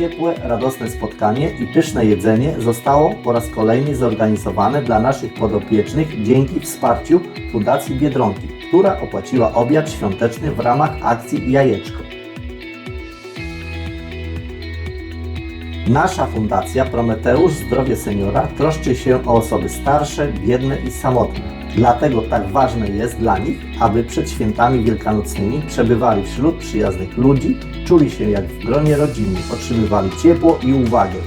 ciepłe, radosne spotkanie i pyszne jedzenie zostało po raz kolejny zorganizowane dla naszych podopiecznych dzięki wsparciu Fundacji Biedronki, która opłaciła obiad świąteczny w ramach akcji Jajeczko. Nasza fundacja Prometeusz Zdrowie Seniora troszczy się o osoby starsze, biedne i samotne. Dlatego tak ważne jest dla nich, aby przed świętami wielkanocnymi przebywali wśród przyjaznych ludzi, czuli się jak w gronie rodziny, otrzymywali ciepło i uwagę.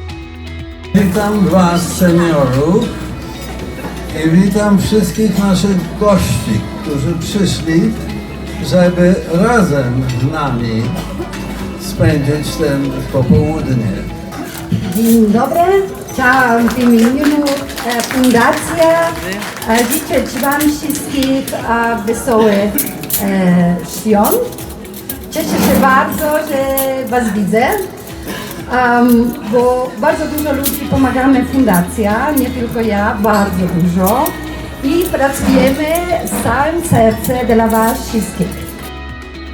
Witam Was seniorów i witam wszystkich naszych gości, którzy przyszli, żeby razem z nami spędzić ten popołudnie. Dzień dobry, chciałam w imieniu e, Fundacji e, życzyć Wam wszystkich e, wesołych świąt. Cieszę się bardzo, że Was widzę, bo bardzo dużo ludzi pomagamy Fundacja, nie tylko ja, bardzo dużo. I pracujemy z całym sercem dla Was wszystkich.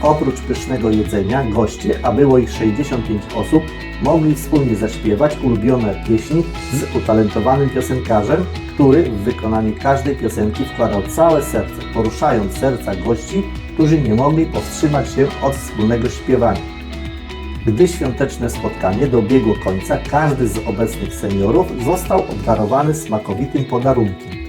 Oprócz pysznego jedzenia, goście, a było ich 65 osób, mogli wspólnie zaśpiewać ulubione pieśni z utalentowanym piosenkarzem, który w wykonanie każdej piosenki wkładał całe serce, poruszając serca gości, którzy nie mogli powstrzymać się od wspólnego śpiewania. Gdy świąteczne spotkanie dobiegło końca, każdy z obecnych seniorów został obdarowany smakowitym podarunkiem.